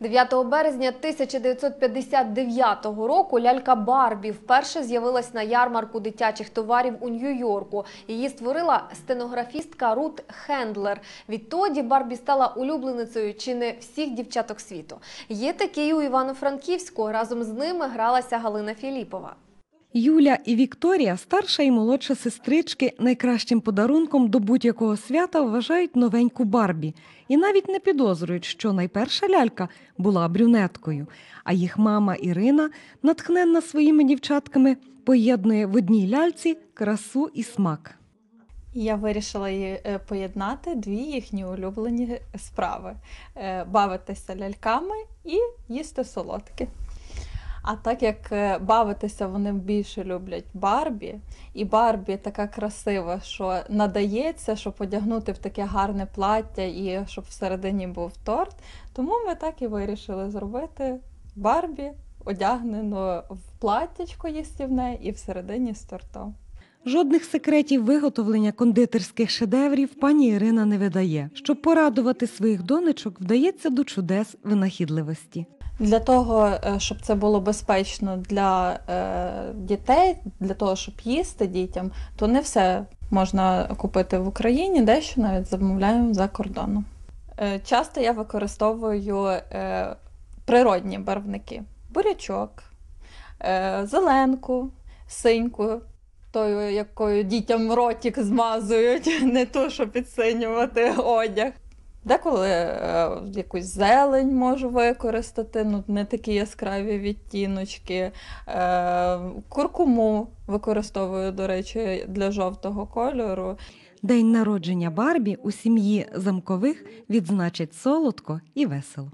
9 березня 1959 року лялька Барбі вперше з'явилась на ярмарку дитячих товарів у Нью-Йорку. Її створила стенографістка Рут Хендлер. Відтоді Барбі стала улюбленицею чи не всіх дівчаток світу. Є такі у Івано-Франківську. Разом з ними гралася Галина Філіпова. Юля і Вікторія, старша і молодша сестрички, найкращим подарунком до будь-якого свята вважають новеньку Барбі і навіть не підозрюють, що найперша лялька була брюнеткою. А їх мама Ірина, натхненна своїми дівчатками, поєднує в одній ляльці красу і смак. Я вирішила е, поєднати дві їхні улюблені справи: Е, бавитися ляльками і їсти солодке. А так як е, бавитися вони більше люблять Барбі, і Барбі така красива, що надається, щоб одягнути в таке гарне плаття і щоб всередині був торт, тому ми так і вирішили зробити Барбі одягнену в платтячко їстівне і всередині з тортом. Жодних секретів виготовлення кондитерських шедеврів пані Ірина не видає. Щоб порадувати своїх донечок, вдається до чудес винахідливості. Для того, е, щоб це було безпечно для е, дітей, для того, щоб їсти дітям, то не все можна купити в Україні, дещо навіть замовляємо за кордоном. Е, часто я використовую природні барвники: бурячок, зеленку, синьку. Тою, якою дітям ротик змазують, не ту, що підсинювати одяг. Деколи е, якусь зелень можу використати, ну не такі яскраві відтіночки. Е, куркуму використовую, до речі, для жовтого кольору. День народження Барбі у сім'ї замкових відзначать солодко і весело.